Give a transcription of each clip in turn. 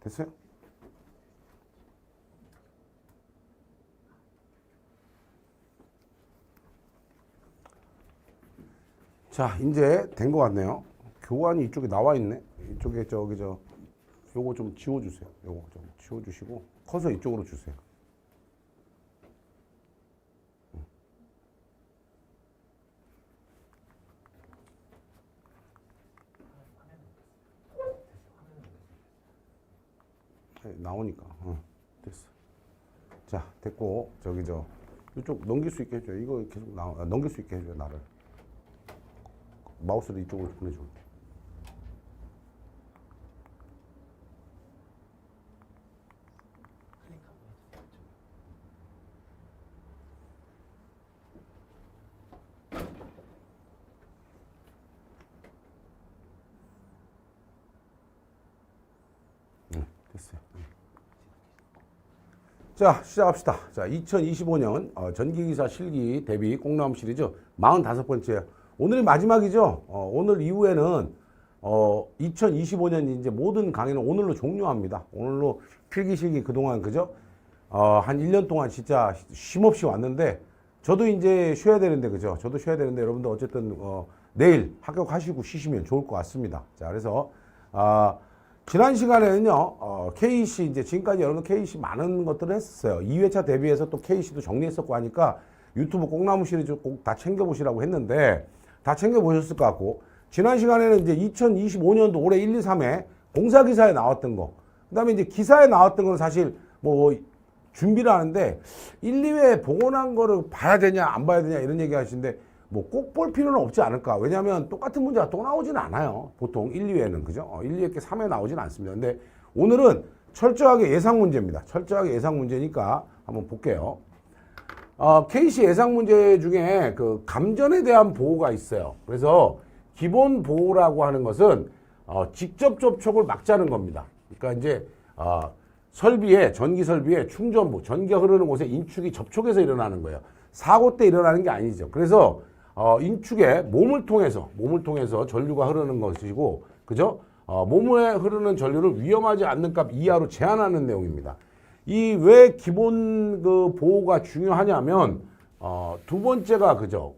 됐어요? 자, 이제 된 것 같네요. 교환이 이쪽에 나와 있네. 이쪽에 저기 저 요거 좀 지워 주세요. 요거 좀 지워 주시고 커서 이쪽으로 주세요. 네, 나오니까 어, 됐어. 자 됐고 저기 저 이쪽 넘길 수 있게 해줘요. 이거 계속 나 아, 넘길 수 있게 해줘요 나를. 마우스를 이쪽으로 보내줘. 응, 됐어요. 응. 자, 시작합시다. 자, 2025년 어, 전기기사 실기 대비 꽁나무 시리즈 45번째. 오늘이 마지막이죠. 어, 오늘 이후에는 어, 2025년 이제 모든 강의는 오늘로 종료합니다. 오늘로 필기 실기 그동안 그죠? 어, 한 1년 동안 진짜 쉼없이 왔는데 저도 이제 쉬어야 되는데 그죠? 저도 쉬어야 되는데 여러분들 어쨌든 어, 내일 합격하시고 쉬시면 좋을 것 같습니다. 자, 그래서 아 지난 시간에는요, 어, KC, 이제 지금까지 여러분 KC 많은 것들을 했었어요. 2회차 대비해서 또 KC도 정리했었고 하니까 유튜브 꽁나무 시리즈 꼭 다 챙겨보시라고 했는데 다 챙겨보셨을 것 같고, 지난 시간에는 이제 2025년도 올해 1, 2, 3회 공사 기사에 나왔던 거, 그 다음에 이제 기사에 나왔던 건 사실 뭐 준비를 하는데 1, 2회 보고 난 거를 봐야 되냐, 안 봐야 되냐 이런 얘기 하시는데 뭐 꼭 볼 필요는 없지 않을까. 왜냐하면 똑같은 문제가 또 나오진 않아요. 보통 1, 2회는 그죠? 어, 1, 2회 3회 나오진 않습니다. 근데 오늘은 철저하게 예상 문제입니다. 철저하게 예상 문제니까 한번 볼게요. 어, KC 예상 문제 중에 그 감전에 대한 보호가 있어요. 그래서 기본 보호라고 하는 것은 어, 직접 접촉을 막자는 겁니다. 그러니까 이제 어, 설비에 전기 설비에 충전부 전기가 흐르는 곳에 인축이 접촉해서 일어나는 거예요. 사고 때 일어나는 게 아니죠. 그래서 어, 인축에 몸을 통해서 몸을 통해서 전류가 흐르는 것이고 그죠? 어, 몸에 흐르는 전류를 위험하지 않는 값 이하로 제한하는 내용입니다. 이 왜 기본 그 보호가 중요하냐면 어, 두 번째가 그죠?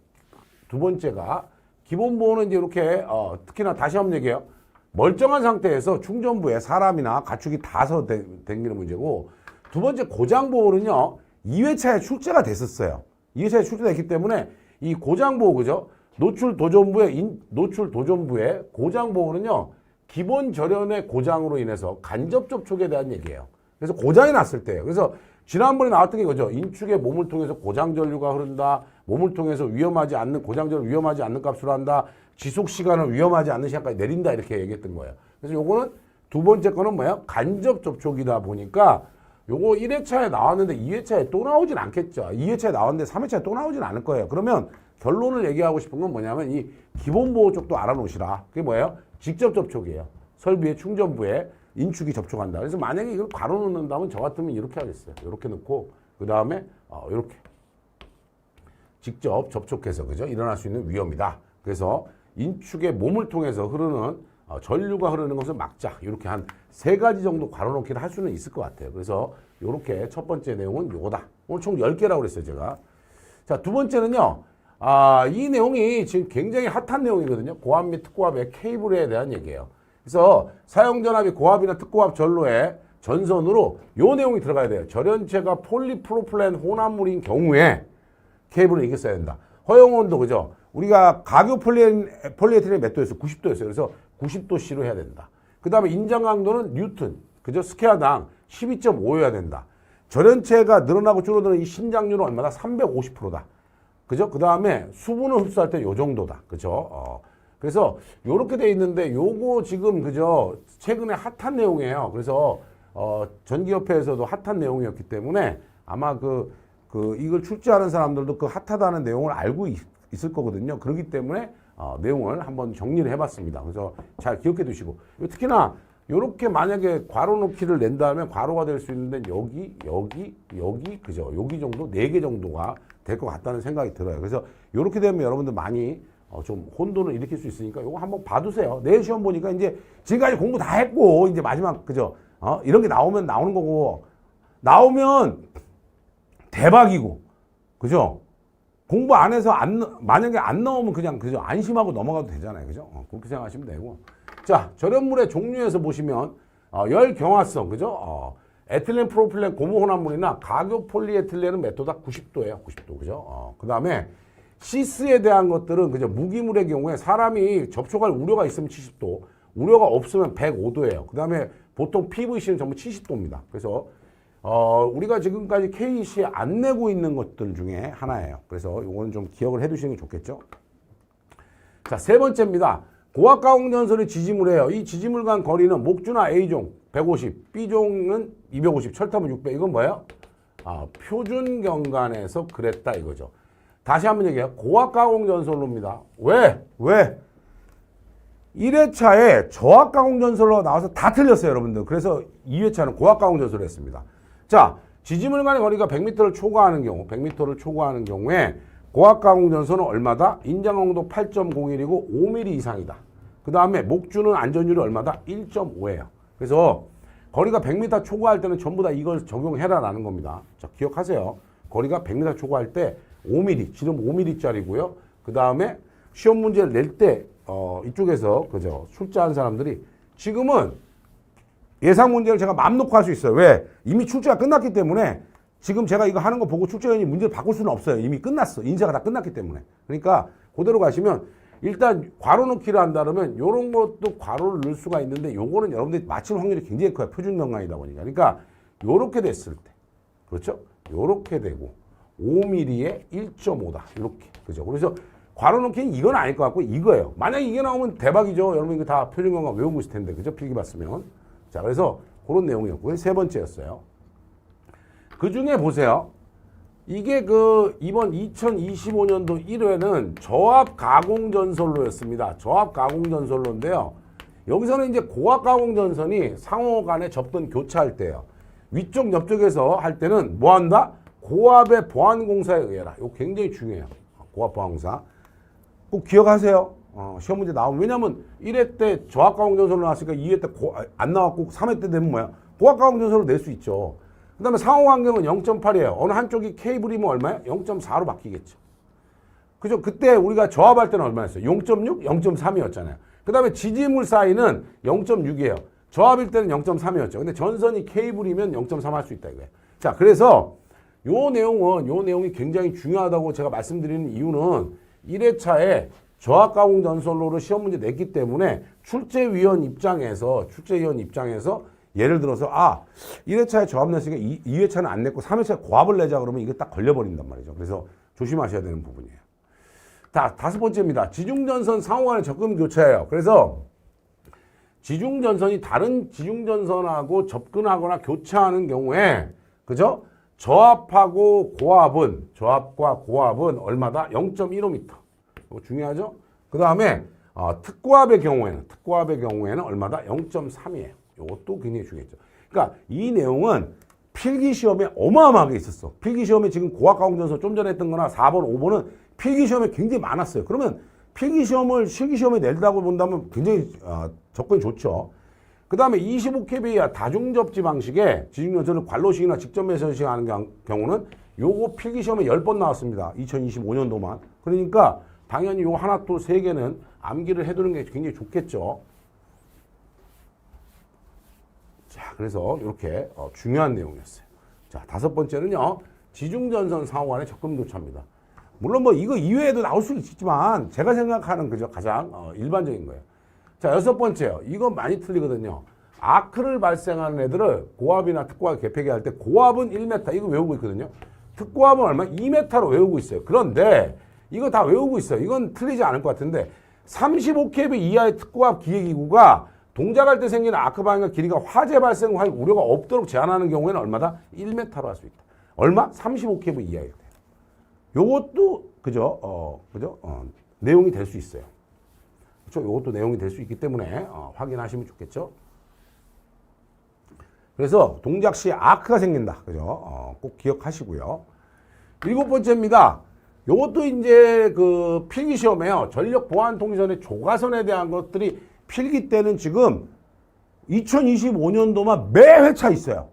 두 번째가 기본 보호는 이제 이렇게 어, 특히나 다시 한번 얘기해요. 멀쩡한 상태에서 충전부에 사람이나 가축이 다서 댕기는 문제고 두 번째 고장 보호는요 2회차에 출제가 됐었어요. 2회차에 출제됐기 때문에 이 고장 보호 그죠? 노출 도전부의 인, 노출 도전부의 고장 보호는요 기본 절연의 고장으로 인해서 간접 접촉에 대한 얘기예요. 그래서 고장이 났을 때예요. 그래서 지난번에 나왔던 게 이거죠. 인축의 몸을 통해서 고장 전류가 흐른다. 몸을 통해서 위험하지 않는 고장 전류 위험하지 않는 값으로 한다. 지속 시간을 위험하지 않는 시간까지 내린다 이렇게 얘기했던 거예요. 그래서 요거는 두 번째 거는 뭐야? 간접 접촉이다 보니까 요거 1회차에 나왔는데 2회차에 또 나오진 않겠죠. 2회차에 나왔는데 3회차에 또 나오진 않을 거예요. 그러면 결론을 얘기하고 싶은 건 뭐냐면 이 기본 보호 쪽도 알아놓으시라. 그게 뭐예요? 직접 접촉이에요. 설비의 충전부에 인축이 접촉한다. 그래서 만약에 이걸 바로 넣는다면 저 같으면 이렇게 하겠어요. 이렇게 넣고 그 다음에 어, 이렇게 직접 접촉해서 그죠 일어날 수 있는 위험이다. 그래서 인축의 몸을 통해서 흐르는 어, 전류가 흐르는 것을 막자. 이렇게 한 세 가지 정도 괄호놓기를 할 수는 있을 것 같아요. 그래서 이렇게 첫 번째 내용은 요거다. 오늘 총 10개라고 그랬어요, 제가. 자, 두 번째는요. 아, 이 내용이 지금 굉장히 핫한 내용이거든요. 고압 및 특고압의 케이블에 대한 얘기예요. 그래서 사용전압이 고압이나 특고압 전로에 전선으로 요 내용이 들어가야 돼요. 절연체가 폴리프로플렌 혼합물인 경우에 케이블을 이게 써야 된다. 허용 온도 그죠? 우리가 가교 폴리에, 폴리에틸렌 몇 도였어요? 90도였어요. 그래서 90도씨로 해야 된다. 그 다음에 인장 강도는 뉴턴, 그죠? 스퀘어당 12.5여야 된다. 절연체가 늘어나고 줄어드는 이 신장률은 얼마다? 350%다. 그죠? 그 다음에 수분을 흡수할 때 요 정도다. 그죠? 어. 그래서 요렇게 돼 있는데 요거 지금 그죠? 최근에 핫한 내용이에요. 그래서 어, 전기협회에서도 핫한 내용이었기 때문에 아마 그, 그 이걸 출제하는 사람들도 그 핫하다는 내용을 알고 있, 을 거거든요. 그렇기 때문에 어, 내용을 한번 정리를 해봤습니다. 그래서 잘 기억해 두시고 특히나 요렇게 만약에 괄호 놓기를 낸다면 괄호가 될 수 있는데 여기 여기 여기 그죠 여기 정도 네 개 정도가 될 것 같다는 생각이 들어요. 그래서 요렇게 되면 여러분들 많이 어, 좀 혼돈을 일으킬 수 있으니까 요거 한번 봐두세요. 내일 시험 보니까 이제 지금까지 공부 다 했고 이제 마지막 그죠 어? 이런 게 나오면 나오는 거고 나오면 대박이고. 그죠? 공부 안 해서 안 넣- 만약에 안 나오면 그냥 그죠? 안심하고 넘어가도 되잖아요. 그죠? 어, 그렇게 생각하시면 되고. 자 절연물의 종류에서 보시면 어, 열 경화성 그죠? 어, 에틸렌 프로필렌 고무 혼합물이나 가교 폴리에틸렌은 메토다 90도예요. 90도 그죠? 어, 그 다음에 시스에 대한 것들은 그죠? 무기물의 경우에 사람이 접촉할 우려가 있으면 70도 우려가 없으면 105도예요. 그 다음에 보통 PVC는 전부 70도입니다. 그래서 어, 우리가 지금까지 KC에 안 내고 있는 것들 중에 하나예요. 그래서 이거는 좀 기억을 해 두시는 게 좋겠죠. 자, 세 번째입니다. 고압가공전선의 지지물이에요. 이 지지물 간 거리는 목주나 A종 150, B종은 250, 철탑은 600. 이건 뭐예요? 아, 표준 경관에서 그랬다 이거죠. 다시 한번 얘기해요. 고압가공전선로입니다. 왜? 왜? 1회차에 저압가공전설로 나와서 다 틀렸어요, 여러분들. 그래서 2회차는 고압가공전설을 했습니다. 자, 지지물 간의 거리가 100m를 초과하는 경우, 100m를 초과하는 경우에 고압가공 전선은 얼마다? 인장강도 8.01이고 5mm 이상이다. 그 다음에 목주는 안전율이 얼마다? 1.5예요. 그래서 거리가 100m 초과할 때는 전부 다 이걸 적용해라라는 겁니다. 자, 기억하세요. 거리가 100m 초과할 때 5mm, 지름 5mm짜리고요. 그 다음에 시험 문제를 낼 때 어, 이쪽에서 그죠 출제한 사람들이 지금은 예상 문제를 제가 맘 놓고 할 수 있어요. 왜? 이미 출제가 끝났기 때문에 지금 제가 이거 하는 거 보고 출제위원이 문제를 바꿀 수는 없어요. 이미 끝났어. 인쇄가 다 끝났기 때문에. 그러니까 그대로 가시면 일단 괄호 넣기를 한다 그러면 요런 것도 괄호를 넣을 수가 있는데 요거는 여러분들이 맞힐 확률이 굉장히 커요. 표준 명강이다 보니까. 그러니까 요렇게 됐을 때. 그렇죠? 요렇게 되고 5mm에 1.5다. 이렇게. 그죠? 그래서 괄호 넣기는 이건 아닐 것 같고 이거예요. 만약 이게 나오면 대박이죠. 여러분 이거 다 표준 명강 외우고 있을 텐데. 그죠? 필기 봤으면. 자, 그래서 그런 내용이었고요. 세 번째였어요. 그 중에 보세요. 이게 그 이번 2025년도 1회는 저압 가공 전선로였습니다. 저압 가공 전선로인데요. 여기서는 이제 고압 가공 전선이 상호 간에 접근 교차할 때요. 위쪽 옆쪽에서 할 때는 뭐 한다? 고압의 보안 공사에 의해라. 이거 굉장히 중요해요. 고압 보안 공사. 꼭 기억하세요. 어, 시험 문제 나오면 왜냐면 1회 때 저압 가공 전선으로 나왔으니까 2회 때안 나왔고 3회 때 되면 뭐야? 고압 가공 전선으로 낼 수 있죠. 그 다음에 상호 환경은 0.8이에요. 어느 한쪽이 케이블이면 얼마야? 0.4로 바뀌겠죠. 그죠? 그때 우리가 저압할 때는 얼마였어요? 0.6, 0.3이었잖아요. 그 다음에 지지물 사이는 0.6이에요. 저압일 때는 0.3이었죠. 근데 전선이 케이블이면 0.3 할 수 있다 이거예요. 자, 그래서 요 내용은 요 내용이 굉장히 중요하다고 제가 말씀드리는 이유는 1회차에 저압 가공 전선로를 시험 문제 냈기 때문에 출제위원 입장에서 출제위원 입장에서 예를 들어서 아 1회차에 저압 냈으니까 2, 2회차는 안 냈고 3회차에 고압을 내자 그러면 이게 딱 걸려버린단 말이죠. 그래서 조심하셔야 되는 부분이에요. 자 다섯 번째입니다. 지중전선 상호 간의 접근 교차예요. 그래서 지중전선이 다른 지중전선하고 접근하거나 교차하는 경우에 그죠? 저압하고 고압은 저압과 고압은 얼마다? 0.15m. 이거 중요하죠? 그 다음에 어, 특고압의 경우에는 특고압의 경우에는 얼마다? 0.3이에요. 이것도 굉장히 중요했죠. 그러니까 이 내용은 필기 시험에 어마어마하게 있었어. 필기 시험에 지금 고압가공전선 좀 전에 했던 거나 4번, 5번은 필기 시험에 굉장히 많았어요. 그러면 필기 시험을 실기 시험에 낸다고 본다면 굉장히 어, 접근이 좋죠. 그 다음에 25kV 이하 다중접지 방식의 지중전선을 관로식이나 직접 매설식 하는 경- 경우는 요거 필기 시험에 10번 나왔습니다. 2025년도만. 그러니까 당연히 요 하나 또 세 개는 암기를 해두는 게 굉장히 좋겠죠. 자, 그래서 이렇게 어, 중요한 내용이었어요. 자, 다섯 번째는요. 지중전선 상호 간의 접근 교차입니다. 물론 뭐 이거 이외에도 나올 수 있지만 제가 생각하는 그저 가장 어, 일반적인 거예요. 자, 여섯 번째요. 이거 많이 틀리거든요. 아크를 발생하는 애들을 고압이나 특고압 개폐기 할 때 고압은 1m 이거 외우고 있거든요. 특고압은 얼마? 2m로 외우고 있어요. 그런데 이거 다 외우고 있어요. 이건 틀리지 않을 것 같은데 35kV 이하의 특고압 기계기구가 동작할 때 생기는 아크 방향과 길이가 화재 발생할 우려가 없도록 제한하는 경우에는 얼마다? 1m로 할 수 있다. 얼마? 35kV 이하일 때. 요것도 그죠? 어, 그죠? 어, 내용이 될 수 있어요. 그렇죠? 요것도 내용이 될 수 있기 때문에 어, 확인하시면 좋겠죠? 그래서 동작 시에 아크가 생긴다. 그죠? 어, 꼭 기억하시고요. 일곱 번째입니다. 요것도 이제 그 필기 시험에요. 전력 보안 통신선의 조가선에 대한 것들이 필기 때는 지금 2025년도만 매 회차 있어요.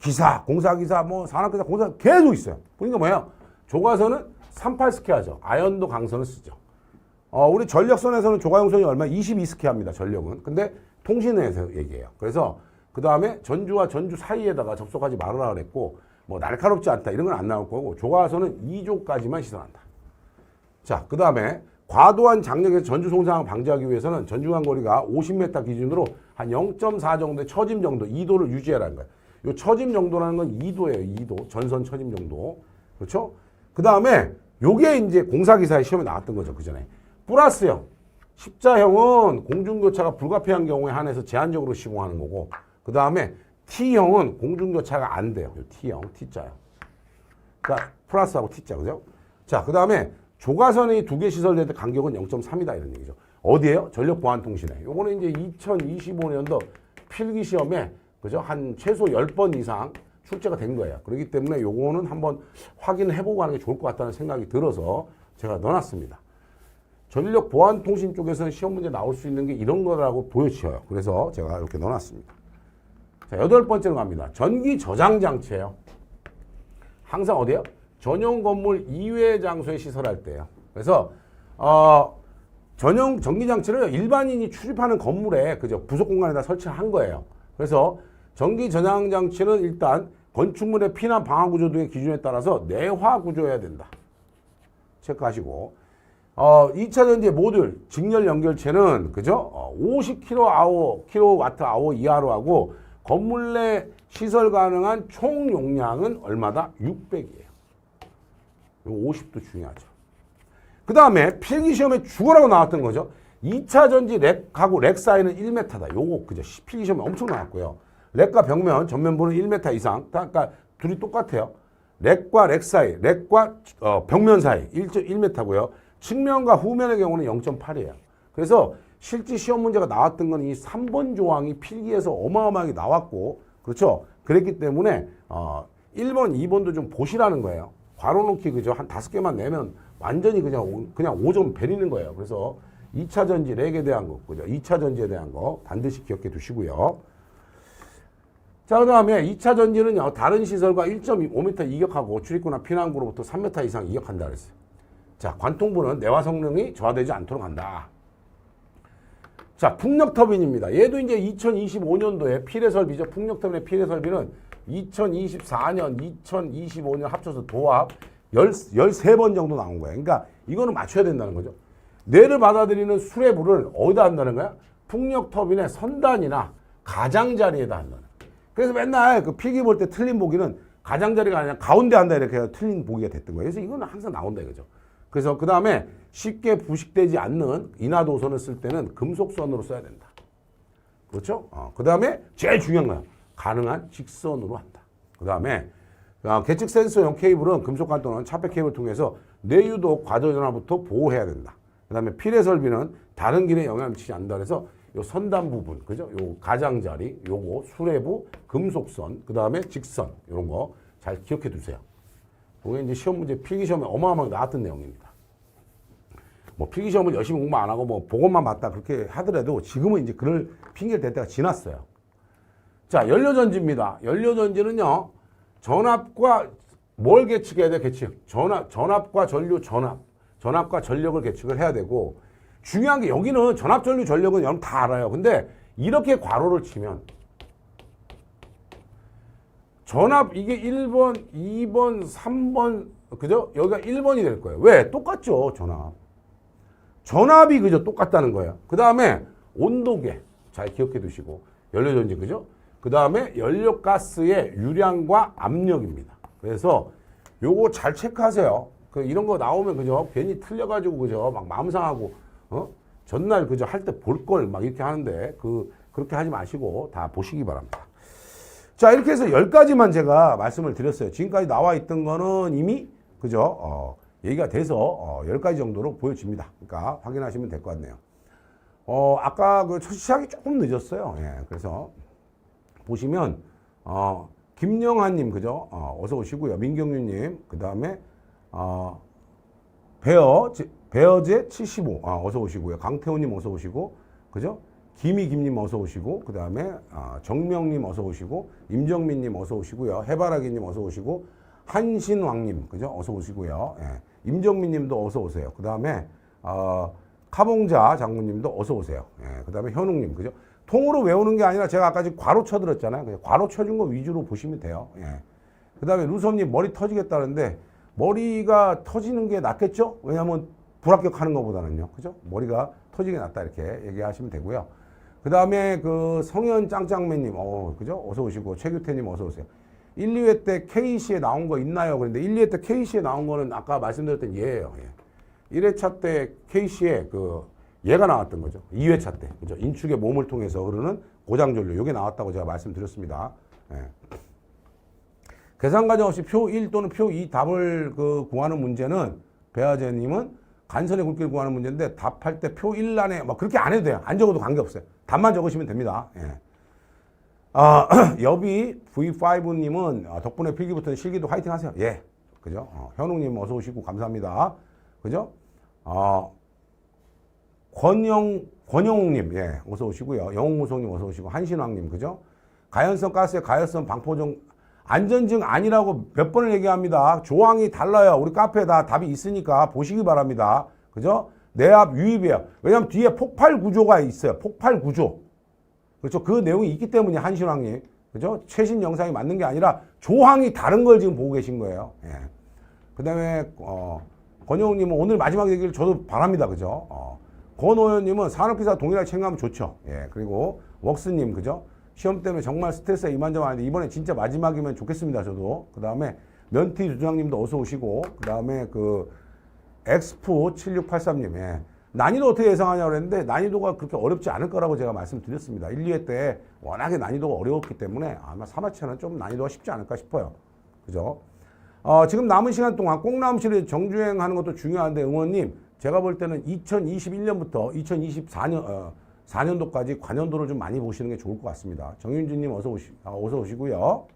기사, 공사기사, 뭐 산업기사, 공사 계속 있어요. 보니까 뭐예요? 조가선은 38스키 하죠. 아연도 강선을 쓰죠. 어, 우리 전력선에서는 조가용선이 얼마? 22스키 합니다. 전력은. 근데 통신에서 얘기해요. 그래서 그 다음에 전주와 전주 사이에다가 접속하지 말아라 그랬고 뭐 날카롭지 않다 이런 건 안 나올 거고 조가선은 2조까지만 시선한다. 자, 그 다음에 과도한 장력에서 전주 송상을 방지하기 위해서는 전중간 거리가 50m 기준으로 한 0.4 정도의 처짐 정도, 2도를 유지하라는 거예요. 요 처짐 정도라는 건 2도예요, 2도. 전선 처짐 정도. 그렇죠? 그 다음에 요게 이제 공사기사의 시험에 나왔던 거죠, 그 전에. 플러스형. 십자형은 공중교차가 불가피한 경우에 한해서 제한적으로 시공하는 거고, 그 다음에 T형은 공중교차가 안 돼요. 요 T형, T자요. 그러니까 플러스하고 T자, 그죠? 자, 그 다음에 조가선이 두 개 시설될 때 간격은 0.3이다 이런 얘기죠. 어디에요? 전력보안통신에. 요거는 이제 2025년도 필기 시험에 그죠? 한 최소 10번 이상 출제가 된 거예요. 그렇기 때문에 요거는 한번 확인을 해보고 하는 게 좋을 것 같다는 생각이 들어서 제가 넣어놨습니다. 전력 보안 통신 쪽에서는 시험 문제 나올 수 있는 게 이런 거라고 보여져요. 그래서 제가 이렇게 넣어놨습니다. 자, 여덟 번째로 갑니다. 전기 저장 장치예요. 항상 어디요? 전용 건물 이외 장소에 시설할 때요. 그래서 어, 전용 전기 장치를 일반인이 출입하는 건물에 그죠 부속 공간에다 설치한 거예요. 그래서 전기 저장 장치는 일단 건축물의 피난 방화 구조 등의 기준에 따라서 내화 구조해야 된다. 체크하시고 어, 2차 전지 모듈 직렬 연결체는 그죠? 어, 50kWh, kWh 이하로 하고 건물 내 시설 가능한 총 용량은 얼마다? 600이에요. 요 50도 중요하죠. 그 다음에 필기시험에 죽어라고 나왔던 거죠. 2차 전지 렉하고 렉 사이는 1m다. 요거 그죠? 필기시험에 엄청 나왔고요. 렉과 벽면 전면부는 1m 이상. 그러니까 둘이 똑같아요. 렉과 렉 사이, 렉과 어, 벽면 사이 1.1m고요. 측면과 후면의 경우는 0.8이에요. 그래서 실제 시험 문제가 나왔던 건 이 3번 조항이 필기에서 어마어마하게 나왔고, 그렇죠? 그랬기 때문에 어, 1번, 2번도 좀 보시라는 거예요. 괄호 놓기 그죠? 한 다섯 개만 내면 완전히 그냥 오- 그냥 5점 베리는 거예요. 그래서 2차 전지 렉에 대한 거, 그죠? 2차 전지에 대한 거 반드시 기억해 두시고요. 자, 그 다음에 2차 전지는요, 다른 시설과 1.5m 이격하고 출입구나 피난구로부터 3m 이상 이격한다 그랬어요. 자, 관통부는 내화 성능이 저하되지 않도록 한다. 자, 풍력 터빈입니다. 얘도 이제 2025년도에 필해 설비죠. 풍력 터빈의 필해 설비는 2024년, 2025년 합쳐서 도합 10, 13번 정도 나온 거예요. 그러니까 이거는 맞춰야 된다는 거죠. 뇌를 받아들이는 수레부를 어디다 한다는 거야? 풍력 터빈의 선단이나 가장자리에다 한다는 거야. 그래서 맨날 그 필기 볼 때 틀린 보기는 가장자리가 아니라 가운데 한다 이렇게 틀린 보기가 됐던 거예요. 그래서 이거는 항상 나온다 이거죠. 그래서 그 다음에 쉽게 부식되지 않는 인화도선을 쓸 때는 금속선으로 써야 된다. 그렇죠? 어, 그 다음에 제일 중요한 거야. 가능한 직선으로 한다. 그 다음에 어, 계측 센서용 케이블은 금속관 또는 차폐 케이블을 통해서 내유도 과도 전화부터 보호해야 된다. 그 다음에 필해 설비는 다른 길에 영향을 미치지 않는다. 그래서 요 선단 부분, 그죠? 요 가장자리, 요거 수레부, 금속선, 그 다음에 직선 이런 거 잘 기억해 두세요. 그게 이제 시험 문제 필기 시험에 어마어마하게 나왔던 내용입니다. 뭐 필기 시험을 열심히 공부 안 하고 뭐 보고만 봤다 그렇게 하더라도 지금은 이제 그럴 핑계를 댈 때가 지났어요. 자, 연료전지입니다. 연료전지는요, 전압과 뭘 계측해야 돼, 계측? 전압, 전압과 전류 전압. 전압과 전력을 계측을 해야 되고, 중요한 게 여기는 전압, 전류, 전력은 여러분 다 알아요. 근데 이렇게 괄호를 치면, 전압, 이게 1번, 2번, 3번, 그죠? 여기가 1번이 될 거예요. 왜? 똑같죠, 전압. 전압이 그죠? 똑같다는 거예요. 그 다음에 온도계. 잘 기억해 두시고. 연료전지, 그죠? 그 다음에 연료가스의 유량과 압력입니다. 그래서 요거 잘 체크하세요. 그 이런 거 나오면 그죠? 괜히 틀려가지고 그죠? 막 마음 상하고, 어? 전날 그죠? 할때 볼 걸 막 이렇게 하는데 그, 그렇게 하지 마시고 다 보시기 바랍니다. 자, 이렇게 해서 열가지만 제가 말씀을 드렸어요. 지금까지 나와 있던 거는 이미, 그죠? 어, 얘기가 돼서 어, 10가지 정도로 보여집니다. 그러니까 확인하시면 될 것 같네요. 어, 아까 그 첫 시작이 조금 늦었어요. 예, 그래서 보시면, 어, 김영환님, 그죠? 어, 어서 오시고요. 민경윤님, 그 다음에, 어, 베어, 제- 베어제 75, 아, 어서 오시고요. 강태호님 어서 오시고, 그죠? 김희 김님 어서 오시고 그 다음에 아, 정명님 어서 오시고 임정민님 어서 오시고요 해바라기님 어서 오시고 한신왕님 그죠 어서 오시고요 예. 임정민님도 어서 오세요 그 다음에 어, 카봉자 장군님도 어서 오세요 예. 그 다음에 현웅님 그죠 통으로 외우는 게 아니라 제가 아까 지금 괄호 쳐드렸잖아요 그냥 괄호 쳐준 거 위주로 보시면 돼요 예. 그 다음에 루섭님 머리 터지겠다는데 머리가 터지는 게 낫겠죠 왜냐하면 불합격하는 것보다는요 그죠 머리가 터지게 낫다 이렇게 얘기하시면 되고요 그 다음에 그 성현 짱짱맨님, 어, 그죠? 어서 오시고, 최규태님 어서 오세요. 1, 2회 때 K시에 나온 거 있나요? 그런데 1, 2회 때 K시에 나온 거는 아까 말씀드렸던 얘예요. 예. 1회차 때 K시에 그 얘가 나왔던 거죠. 2회차 때. 그죠? 인축의 몸을 통해서 흐르는 고장전류. 요게 나왔다고 제가 말씀드렸습니다. 예. 계산 과정 없이 표 1 또는 표 2 답을 그 구하는 문제는 배아재님은 간선의 굵기를 구하는 문제인데 답할 때 표 1란에 뭐 그렇게 안 해도 돼요. 안 적어도 관계없어요. 답만 적으시면 됩니다. 예. 아, 여비 V5님은 아, 덕분에 필기부터는 실기도 화이팅 하세요. 예. 그죠? 어, 현웅님 어서 오시고 감사합니다. 그죠? 어, 권영, 권영웅님, 예, 어서 오시고요. 영웅무송님 어서 오시고, 한신왕님, 그죠? 가연성 가스의 가연성 방포종, 안전증 아니라고 몇 번을 얘기합니다. 조항이 달라요. 우리 카페에 다 답이 있으니까 보시기 바랍니다. 그죠? 내압 유입이에요. 왜냐면 뒤에 폭발 구조가 있어요. 폭발 구조. 그렇죠. 그 내용이 있기 때문에 한신왕님. 그죠? 최신 영상이 맞는 게 아니라 조항이 다른 걸 지금 보고 계신 거예요. 예. 그 다음에, 어, 권영웅님은 오늘 마지막 얘기를 저도 바랍니다. 그죠? 어, 권호연님은 산업기사 동일하게 챙겨하면 좋죠. 예. 그리고 웍스님, 그죠? 시험 때문에 정말 스트레스가 이만저만한데 이번에 진짜 마지막이면 좋겠습니다. 저도. 그 다음에 면티 주장님도 어서 오시고, 그 다음에 그 엑스포 7683님, 예. 난이도 어떻게 예상하냐고 그랬는데 난이도가 그렇게 어렵지 않을 거라고 제가 말씀드렸습니다. 1, 2회 때 워낙에 난이도가 어려웠기 때문에 아마 3화차는 좀 난이도가 쉽지 않을까 싶어요. 그죠? 어, 지금 남은 시간 동안 꽁나무 시리즈 정주행하는 것도 중요한데 응원님 제가 볼 때는 2021년부터 2024년 어, 4년도까지 관연도를 좀 많이 보시는 게 좋을 것 같습니다. 정윤주님 어서 오시 아, 어서 오시고요.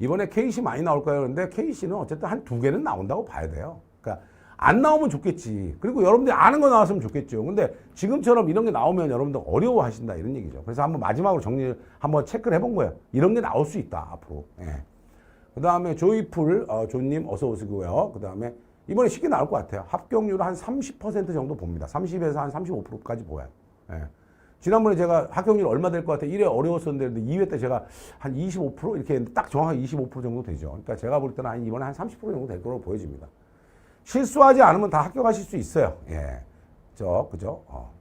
이번에 KC 많이 나올까요? 그런데 KC는 어쨌든 한 두 개는 나온다고 봐야 돼요. 그러니까 안 나오면 좋겠지. 그리고 여러분들이 아는 거 나왔으면 좋겠죠. 근데 지금처럼 이런 게 나오면 여러분들 어려워하신다 이런 얘기죠. 그래서 한번 마지막으로 정리를 한번 체크를 해본 거예요. 이런 게 나올 수 있다 앞으로. 예. 그 다음에 조이풀 어, 조님 어서 오시고요. 그 다음에 이번에 쉽게 나올 것 같아요. 합격률 한 30% 정도 봅니다. 30에서 한 35%까지 보여요. 예. 지난번에 제가 합격률 얼마 될 것 같아요. 1회 어려웠었는데 2회 때 제가 한 25% 이렇게 했는데 딱 정확하게 25% 정도 되죠. 그러니까 제가 볼 때는 한 이번에 한 30% 정도 될 거로 보여집니다. 실수하지 않으면 다 합격하실 수 있어요. 예. 저, 그죠? 어.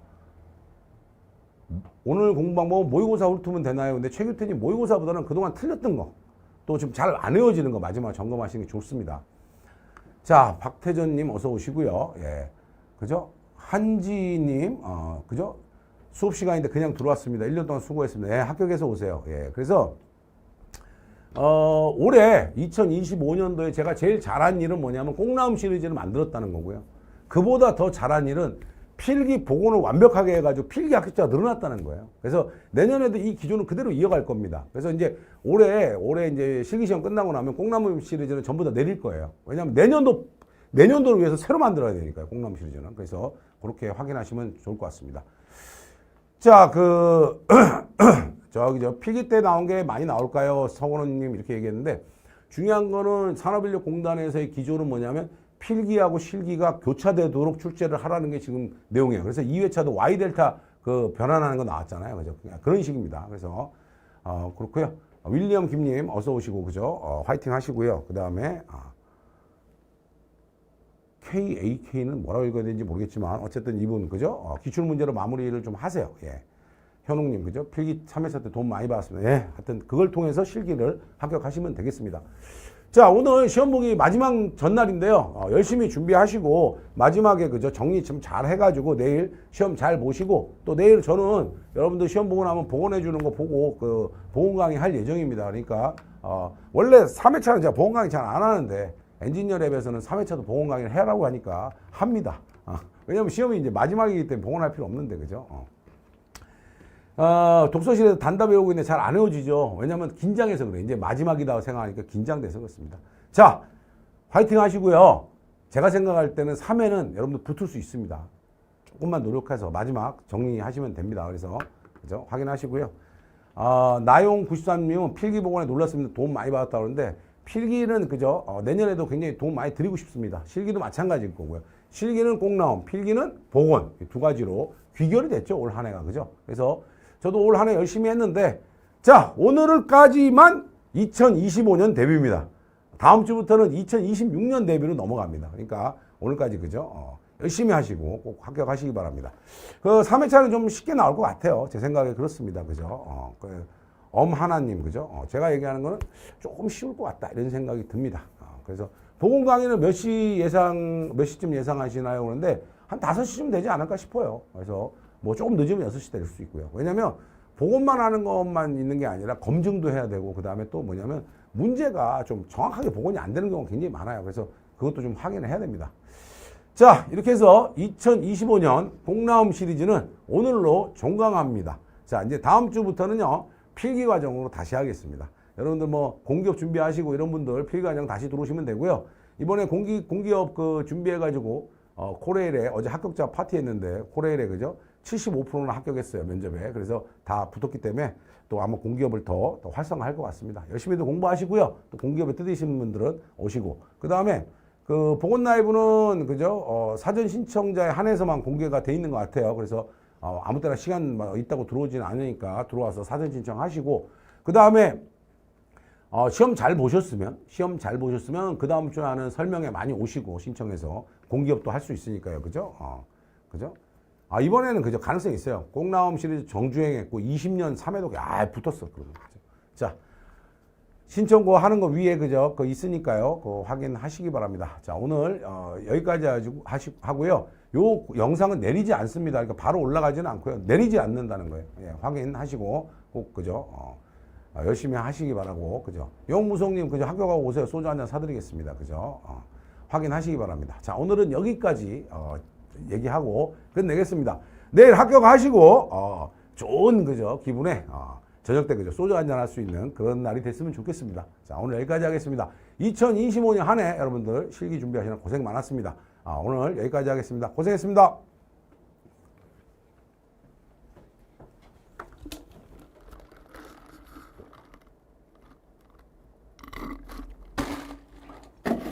오늘 공부 방법은 모의고사 훑으면 되나요? 근데 최규태님 모의고사보다는 그동안 틀렸던 거, 또 지금 잘 안 외워지는 거 마지막 점검하시는 게 좋습니다. 자, 박태전님 어서 오시고요. 예. 그죠? 한지님, 어, 그죠? 수업 시간인데 그냥 들어왔습니다. 1년 동안 수고했습니다. 예, 합격해서 오세요. 예. 그래서, 어, 올해 2025년도에 제가 제일 잘한 일은 뭐냐면 꽁나움 시리즈를 만들었다는 거고요. 그보다 더 잘한 일은 필기 복원을 완벽하게 해가지고 필기 합격자가 늘어났다는 거예요. 그래서 내년에도 이 기조는 그대로 이어갈 겁니다. 그래서 이제 올해, 올해 이제 실기시험 끝나고 나면 꽁나무 시리즈는 전부 다 내릴 거예요. 왜냐하면 내년도, 내년도를 위해서 새로 만들어야 되니까요. 꽁나무 시리즈는. 그래서 그렇게 확인하시면 좋을 것 같습니다. 자, 그, 저기 저 필기 때 나온 게 많이 나올까요? 서건호님 이렇게 얘기했는데 중요한 거는 산업인력공단에서의 기조는 뭐냐면 필기하고 실기가 교차되도록 출제를 하라는 게 지금 내용이에요. 그래서 2회차도 Y 델타 그 변환하는 거 나왔잖아요. 그죠? 그냥 그런 식입니다. 그래서 어, 그렇고요. 윌리엄 김님 어서 오시고 그죠? 어, 화이팅 하시고요. 그 다음에 아, KAK는 뭐라고 읽어야 되는지 모르겠지만 어쨌든 이분 그죠? 어, 기출 문제로 마무리를 좀 하세요. 예. 현웅님 그죠? 필기 3회차 때돈 많이 받았습니다. 예. 하여튼 그걸 통해서 실기를 합격하시면 되겠습니다. 자 오늘 시험 보기 마지막 전날인데요. 어, 열심히 준비하시고 마지막에 그죠? 정리 좀 잘 해가지고 내일 시험 잘 보시고 또 내일 저는 여러분들 시험 보고 나면 복원해 주는 거 보고 그 보건 강의 할 예정입니다. 그러니까 어, 원래 3회차는 제가 보건 강의 잘 안 하는데 엔지니어 랩에서는 3회차도 보건 강의를 해라고 하니까 합니다. 어, 왜냐면 시험이 이제 마지막이기 때문에 복원할 필요 없는데 그죠? 어. 어, 독서실에서 단답 외우고 있는데 잘 안 외워지죠. 왜냐면 긴장해서 그래. 이제 마지막이다 생각하니까 긴장돼서 그렇습니다. 자, 화이팅 하시고요. 제가 생각할 때는 3회는 여러분들 붙을 수 있습니다. 조금만 노력해서 마지막 정리하시면 됩니다. 그래서 그죠? 확인하시고요. 아, 나용 93님은 필기보건에 놀랐습니다. 도움 많이 받았다 그러는데 필기는 그죠? 어, 내년에도 굉장히 도움 많이 드리고 싶습니다. 실기도 마찬가지일 거고요. 실기는 꼭 나옴, 필기는 보건 이두 가지로 귀결이 됐죠 올 한 해가 그죠? 그래서 저도 올 한 해 열심히 했는데 자 오늘까지만 2025년 데뷔입니다. 다음 주부터는 2026년 데뷔로 넘어갑니다. 그러니까 오늘까지 그죠? 어, 열심히 하시고 꼭 합격하시기 바랍니다. 그 3회차는 좀 쉽게 나올 것 같아요. 제 생각에 그렇습니다. 그죠? 어, 그 엄 하나님 그죠? 어, 제가 얘기하는 거는 조금 쉬울 것 같다 이런 생각이 듭니다. 어, 그래서 보건 강의는 몇 시 예상 몇 시쯤 예상하시나요? 그런데 한 5시쯤 되지 않을까 싶어요. 그래서 뭐 조금 늦으면 6시 될 수 있고요. 왜냐면 보건만 하는 것만 있는 게 아니라 검증도 해야 되고 그다음에 또 뭐냐면 문제가 좀 정확하게 복원이 안 되는 경우가 굉장히 많아요. 그래서 그것도 좀 확인을 해야 됩니다. 자, 이렇게 해서 2025년 복나움 시리즈는 오늘로 종강합니다. 자, 이제 다음 주부터는요, 필기 과정으로 다시 하겠습니다. 여러분들 뭐 공기업 준비하시고 이런 분들 필기 과정 다시 들어오시면 되고요. 이번에 공기, 공기업 그 준비해 가지고, 어, 코레일에 어제 합격자 파티 했는데, 코레일에 그죠? 75%는 합격했어요, 면접에. 그래서 다 붙었기 때문에 또 아마 공기업을 더, 더 활성화할 것 같습니다. 열심히도 공부하시고요. 또 공기업에 뜯으시는 분들은 오시고. 그 다음에 그 보건 라이브는 그죠 어, 사전 신청자에 한해서만 공개가 돼 있는 것 같아요. 그래서 어, 아무 때나 시간 막 있다고 들어오지는 않으니까 들어와서 사전 신청하시고 그 다음에 어, 시험 잘 보셨으면 시험 잘 보셨으면 그 다음 주에 하는 설명회 많이 오시고 신청해서 공기업도 할 수 있으니까요. 그죠? 어, 그죠? 아 이번에는 그죠 가능성이 있어요. 꼭나옴 시리즈 정주행했고 20년 3회독에 아 붙었어. 그러면? 자. 신청고 하는 거 위에 그죠? 그 있으니까요. 그 확인하시기 바랍니다. 자, 오늘 어, 여기까지 하시, 하고요. 요 영상은 내리지 않습니다. 그러니까 바로 올라가지는 않고요. 내리지 않는다는 거예요. 예, 확인하시고 꼭 그죠? 어, 어, 열심히 하시기 바라고 그죠? 영무성님 그죠? 학교 가고 오세요. 소주 한 잔 사드리겠습니다. 그죠? 어, 확인하시기 바랍니다. 자, 오늘은 여기까지 어, 얘기하고 끝내겠습니다. 내일 합격하시고 어, 좋은 그죠? 기분에 어, 저녁 때 그죠 소주 한잔 할 수 있는 그런 날이 됐으면 좋겠습니다. 자 오늘 여기까지 하겠습니다. 2025년 한 해 여러분들 실기 준비하시는 고생 많았습니다. 아, 오늘 여기까지 하겠습니다. 고생했습니다.